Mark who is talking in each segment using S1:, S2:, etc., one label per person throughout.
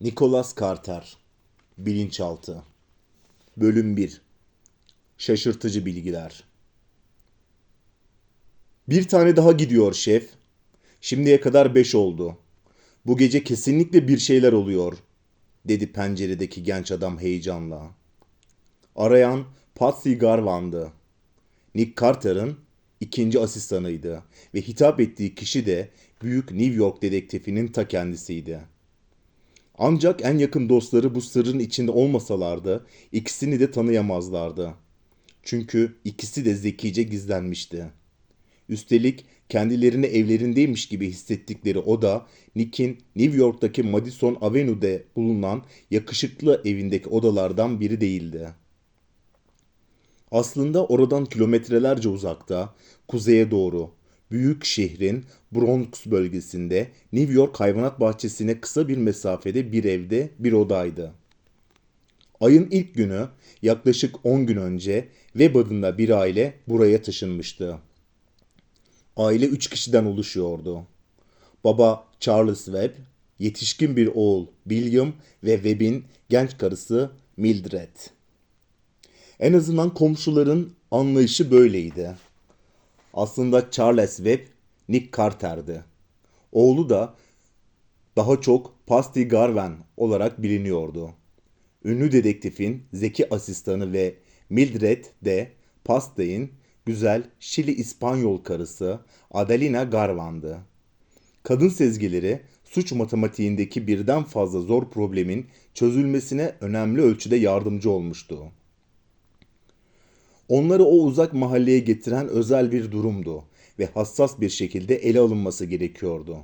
S1: Nicholas Carter Bilinçaltı Bölüm 1 Şaşırtıcı Bilgiler Bir tane daha gidiyor şef. Şimdiye kadar beş oldu. Bu gece kesinlikle bir şeyler oluyor, dedi penceredeki genç adam heyecanla. Arayan Patsy Garvan'dı. Nick Carter'ın ikinci asistanıydı ve hitap ettiği kişi de büyük New York dedektifinin ta kendisiydi. Ancak en yakın dostları bu sırrın içinde olmasalardı ikisini de tanıyamazlardı. Çünkü ikisi de zekice gizlenmişti. Üstelik kendilerini evlerindeymiş gibi hissettikleri oda Nick'in New York'taki Madison Avenue'de bulunan yakışıklı evindeki odalardan biri değildi. Aslında oradan kilometrelerce uzakta, kuzeye doğru, büyük şehrin Bronx bölgesinde New York Hayvanat Bahçesi'ne kısa bir mesafede bir evde bir odaydı. Ayın ilk günü yaklaşık 10 gün önce Webb adında bir aile buraya taşınmıştı. Aile 3 kişiden oluşuyordu. Baba Charles Webb, yetişkin bir oğul William ve Webb'in genç karısı Mildred. En azından komşuların anlayışı böyleydi. Aslında Charles Webb Nick Carter'dı. Oğlu da daha çok Pasty Garven olarak biliniyordu. Ünlü dedektifin zeki asistanı ve Mildred de Pastey'in güzel Şili İspanyol karısı Adelina Garvan'dı. Kadın sezgileri suç matematiğindeki birden fazla zor problemin çözülmesine önemli ölçüde yardımcı olmuştu. Onları o uzak mahalleye getiren özel bir durumdu ve hassas bir şekilde ele alınması gerekiyordu.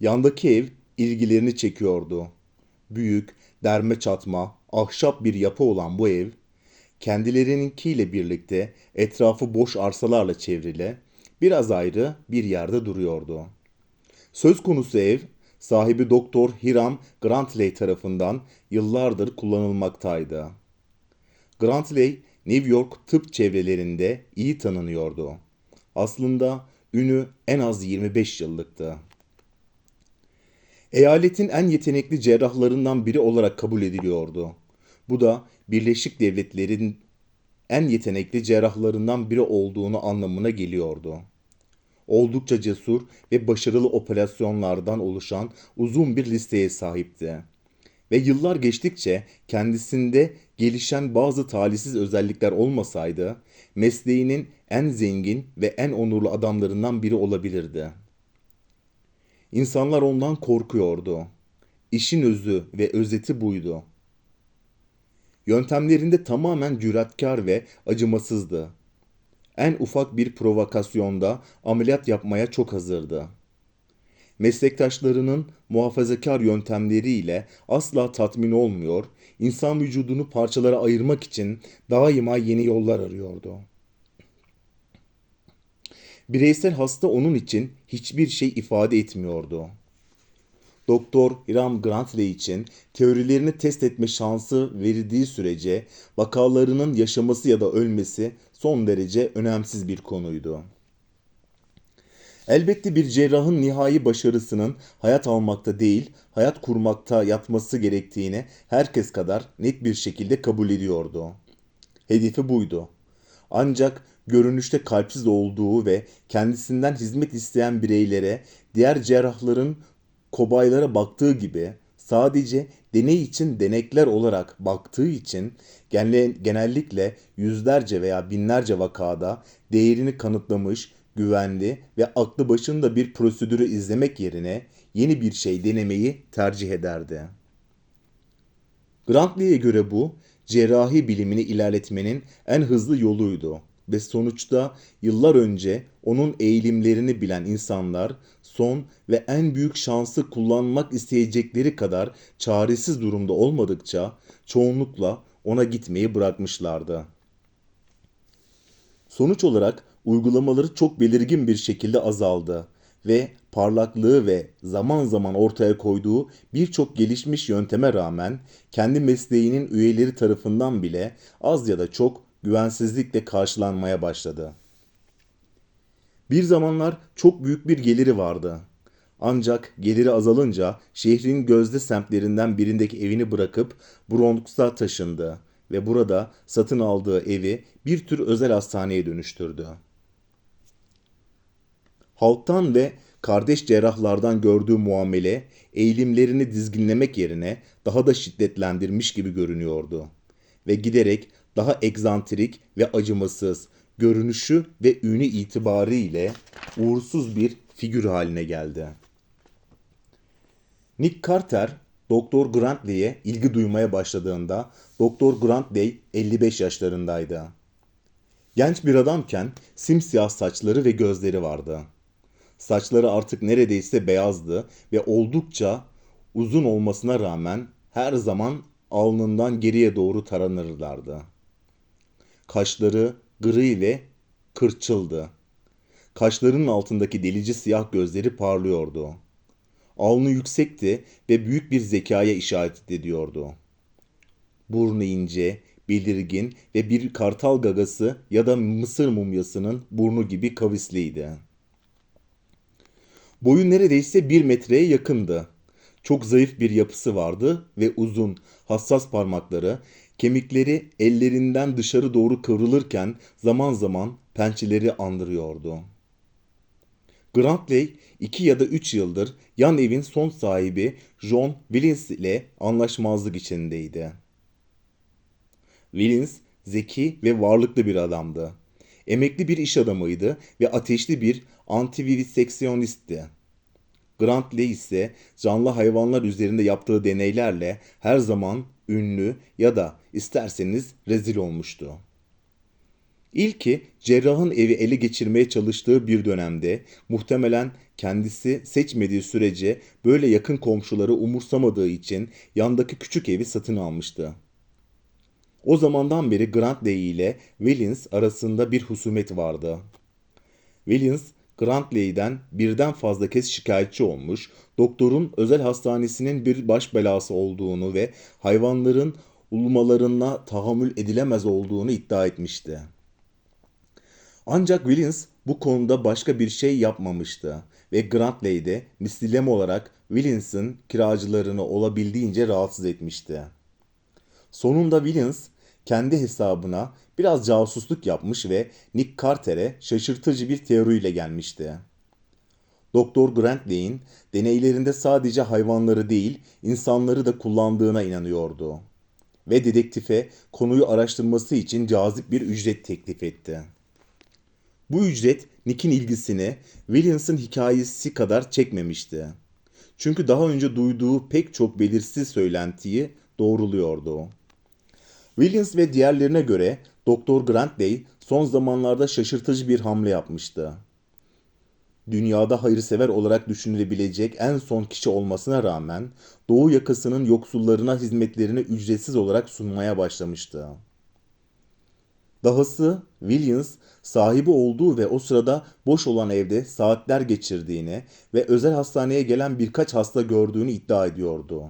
S1: Yandaki ev ilgilerini çekiyordu. Büyük, derme çatma, ahşap bir yapı olan bu ev, kendilerininkiyle birlikte etrafı boş arsalarla çevrili, biraz ayrı bir yerde duruyordu. Söz konusu ev, sahibi Doktor Hiram Grantley tarafından yıllardır kullanılmaktaydı. Grantley, New York tıp çevrelerinde iyi tanınıyordu. Aslında ünü en az 25 yıllıktı. Eyaletin en yetenekli cerrahlarından biri olarak kabul ediliyordu. Bu da Birleşik Devletler'in en yetenekli cerrahlarından biri olduğunu anlamına geliyordu. Oldukça cesur ve başarılı operasyonlardan oluşan uzun bir listeye sahipti. Ve yıllar geçtikçe kendisinde gelişen bazı talihsiz özellikler olmasaydı mesleğinin en zengin ve en onurlu adamlarından biri olabilirdi. İnsanlar ondan korkuyordu. İşin özü ve özeti buydu. Yöntemlerinde tamamen cüretkar ve acımasızdı. En ufak bir provokasyonda ameliyat yapmaya çok hazırdı. Meslektaşlarının muhafazakar yöntemleriyle asla tatmin olmuyor, insan vücudunu parçalara ayırmak için daima yeni yollar arıyordu. Bireysel hasta onun için hiçbir şey ifade etmiyordu. Doktor Hiram Grantley için teorilerini test etme şansı verildiği sürece vakalarının yaşaması ya da ölmesi son derece önemsiz bir konuydu. Elbette bir cerrahın nihai başarısının hayat almakta değil, hayat kurmakta yatması gerektiğini herkes kadar net bir şekilde kabul ediyordu. Hedefi buydu. Ancak görünüşte kalpsiz olduğu ve kendisinden hizmet isteyen bireylere diğer cerrahların kobaylara baktığı gibi sadece deney için denekler olarak baktığı için genellikle yüzlerce veya binlerce vakada değerini kanıtlamış, güvenli ve aklı başında bir prosedürü izlemek yerine yeni bir şey denemeyi tercih ederdi. Grantley'e göre bu cerrahi bilimini ilerletmenin en hızlı yoluydu ve sonuçta yıllar önce onun eğilimlerini bilen insanlar son ve en büyük şansı kullanmak isteyecekleri kadar çaresiz durumda olmadıkça çoğunlukla ona gitmeyi bırakmışlardı. Sonuç olarak uygulamaları çok belirgin bir şekilde azaldı ve parlaklığı ve zaman zaman ortaya koyduğu birçok gelişmiş yönteme rağmen kendi mesleğinin üyeleri tarafından bile az ya da çok güvensizlikle karşılanmaya başladı. Bir zamanlar çok büyük bir geliri vardı. Ancak geliri azalınca şehrin gözde semtlerinden birindeki evini bırakıp Bronx'a taşındı ve burada satın aldığı evi bir tür özel hastaneye dönüştürdü. Halktan ve kardeş cerrahlardan gördüğü muamele eğilimlerini dizginlemek yerine daha da şiddetlendirmiş gibi görünüyordu. Ve giderek daha egzantrik ve acımasız, görünüşü ve ünü itibariyle uğursuz bir figür haline geldi. Nick Carter, Doktor Grantley'e ilgi duymaya başladığında Doktor Grantley 55 yaşlarındaydı. Genç bir adamken simsiyah saçları ve gözleri vardı. Saçları artık neredeyse beyazdı ve oldukça uzun olmasına rağmen her zaman alnından geriye doğru taranırlardı. Kaşları gri ve kırçıldı. Kaşlarının altındaki delici siyah gözleri parlıyordu. Alnı yüksekti ve büyük bir zekaya işaret ediyordu. Burnu ince, belirgin ve bir kartal gagası ya da mısır mumyasının burnu gibi kavisliydi. Boyu neredeyse bir metreye yakındı. Çok zayıf bir yapısı vardı ve uzun, hassas parmakları, kemikleri ellerinden dışarı doğru kıvrılırken zaman zaman pençeleri andırıyordu. Grantley iki ya da üç yıldır yan evin son sahibi John Willins ile anlaşmazlık içindeydi. Willins zeki ve varlıklı bir adamdı. Emekli bir iş adamıydı ve ateşli bir antiviviseksiyonistti. Grantley ise canlı hayvanlar üzerinde yaptığı deneylerle her zaman ünlü ya da isterseniz rezil olmuştu. İlki cerrahın evi ele geçirmeye çalıştığı bir dönemde muhtemelen kendisi seçmediği sürece böyle yakın komşuları umursamadığı için yandaki küçük evi satın almıştı. O zamandan beri Grantley ile Willins arasında bir husumet vardı. Willins Grantley'den birden fazla kez şikayetçi olmuş, doktorun özel hastanesinin bir baş belası olduğunu ve hayvanların ulumalarına tahammül edilemez olduğunu iddia etmişti. Ancak Willins bu konuda başka bir şey yapmamıştı ve Grantley de olarak Willins'in kiracılarını olabildiğince rahatsız etmişti. Sonunda Willins kendi hesabına biraz casusluk yapmış ve Nick Carter'e şaşırtıcı bir teoriyle gelmişti. Doktor Grantley'in deneylerinde sadece hayvanları değil, insanları da kullandığına inanıyordu. Ve dedektife konuyu araştırması için cazip bir ücret teklif etti. Bu ücret Nick'in ilgisini Williams'ın hikayesi kadar çekmemişti. Çünkü daha önce duyduğu pek çok belirsiz söylentiyi doğruluyordu. Williams ve diğerlerine göre Doktor Grantley son zamanlarda şaşırtıcı bir hamle yapmıştı. Dünyada hayırsever olarak düşünülebilecek en son kişi olmasına rağmen Doğu yakasının yoksullarına hizmetlerini ücretsiz olarak sunmaya başlamıştı. Dahası Williams sahibi olduğu ve o sırada boş olan evde saatler geçirdiğini ve özel hastaneye gelen birkaç hasta gördüğünü iddia ediyordu.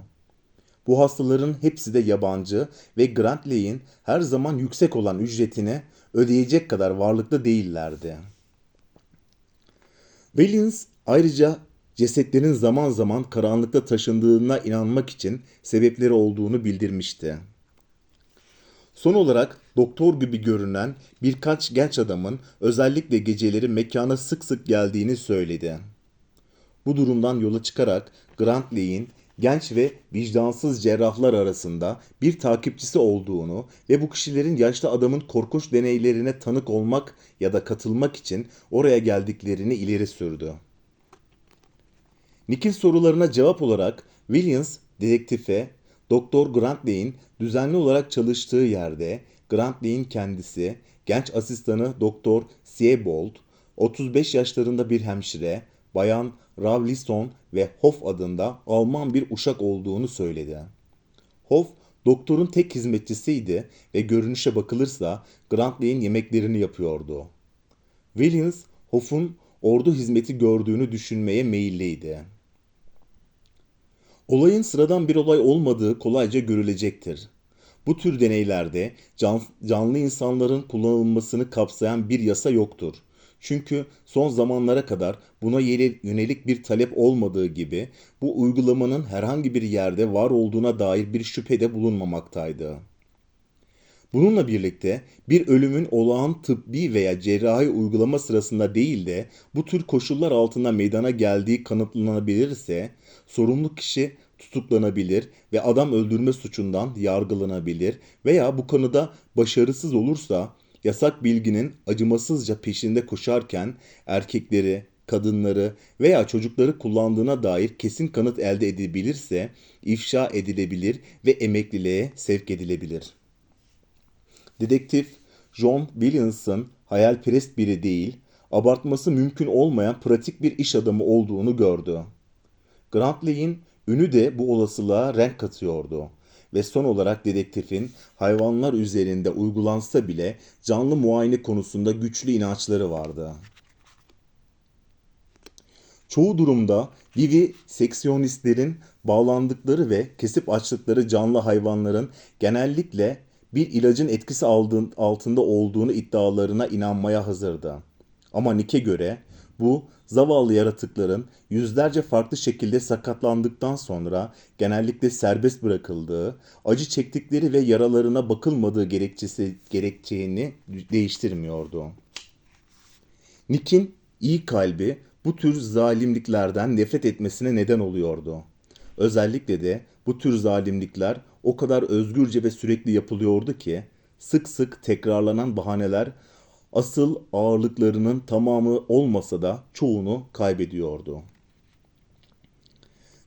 S1: Bu hastaların hepsi de yabancı ve Grantley'in her zaman yüksek olan ücretini ödeyecek kadar varlıklı değillerdi. Williams ayrıca cesetlerin zaman zaman karanlıkta taşındığına inanmak için sebepleri olduğunu bildirmişti. Son olarak doktor gibi görünen birkaç genç adamın özellikle geceleri mekana sık sık geldiğini söyledi. Bu durumdan yola çıkarak Grantley'in genç ve vicdansız cerrahlar arasında bir takipçisi olduğunu ve bu kişilerin yaşlı adamın korkunç deneylerine tanık olmak ya da katılmak için oraya geldiklerini ileri sürdü. Nick'in sorularına cevap olarak Williams dedektife Doktor Grantley'in düzenli olarak çalıştığı yerde Grantley'in kendisi, genç asistanı Doktor Siebold, 35 yaşlarında bir hemşire, Bayan Ravlison ve Hoff adında Alman bir uşak olduğunu söyledi. Hoff, doktorun tek hizmetçisiydi ve görünüşe bakılırsa Grantley'in yemeklerini yapıyordu. Williams, Hoff'un ordu hizmeti gördüğünü düşünmeye meyilliydi. Olayın sıradan bir olay olmadığı kolayca görülecektir. Bu tür deneylerde can, canlı insanların kullanılmasını kapsayan bir yasa yoktur. Çünkü son zamanlara kadar buna yönelik bir talep olmadığı gibi bu uygulamanın herhangi bir yerde var olduğuna dair bir şüphe de bulunmamaktaydı. Bununla birlikte bir ölümün olağan tıbbi veya cerrahi uygulama sırasında değil de bu tür koşullar altında meydana geldiği kanıtlanabilirse sorumlu kişi tutuklanabilir ve adam öldürme suçundan yargılanabilir veya bu konuda başarısız olursa yasak bilginin acımasızca peşinde koşarken erkekleri, kadınları veya çocukları kullandığına dair kesin kanıt elde edilebilirse ifşa edilebilir ve emekliliğe sevk edilebilir. Dedektif John Williamson hayalperest biri değil, abartması mümkün olmayan pratik bir iş adamı olduğunu gördü. Grantley'in ünü de bu olasılığa renk katıyordu. Ve son olarak dedektifin hayvanlar üzerinde uygulansa bile canlı muayene konusunda güçlü inançları vardı. Çoğu durumda viviseksiyonistlerin bağlandıkları ve kesip açtıkları canlı hayvanların genellikle bir ilacın etkisi altında olduğunu iddialarına inanmaya hazırdı. Ama Nick'e göre bu zavallı yaratıkların yüzlerce farklı şekilde sakatlandıktan sonra genellikle serbest bırakıldığı, acı çektikleri ve yaralarına bakılmadığı gerekçesi gerekçeğini değiştirmiyordu. Nick'in iyi kalbi bu tür zalimliklerden nefret etmesine neden oluyordu. Özellikle de bu tür zalimlikler o kadar özgürce ve sürekli yapılıyordu ki sık sık tekrarlanan bahaneler asıl ağırlıklarının tamamı olmasa da çoğunu kaybediyordu.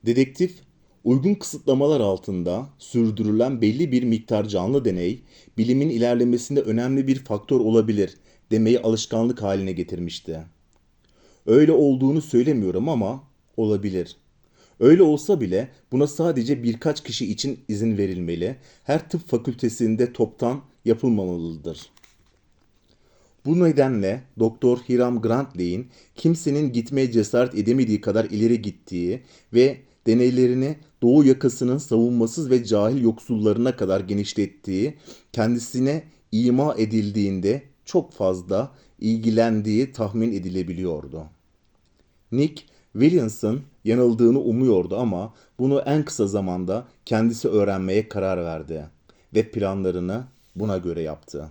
S1: Dedektif, uygun kısıtlamalar altında sürdürülen belli bir miktar canlı deney, bilimin ilerlemesinde önemli bir faktör olabilir demeyi alışkanlık haline getirmişti. Öyle olduğunu söylemiyorum ama olabilir. Öyle olsa bile buna sadece birkaç kişi için izin verilmeli, her tıp fakültesinde toptan yapılmamalıdır. Bu nedenle Doktor Hiram Grantley'in kimsenin gitmeye cesaret edemediği kadar ileri gittiği ve deneylerini Doğu yakasının savunmasız ve cahil yoksullarına kadar genişlettiği, kendisine ima edildiğinde çok fazla ilgilendiği tahmin edilebiliyordu. Nick Williamson yanıldığını umuyordu ama bunu en kısa zamanda kendisi öğrenmeye karar verdi ve planlarını buna göre yaptı.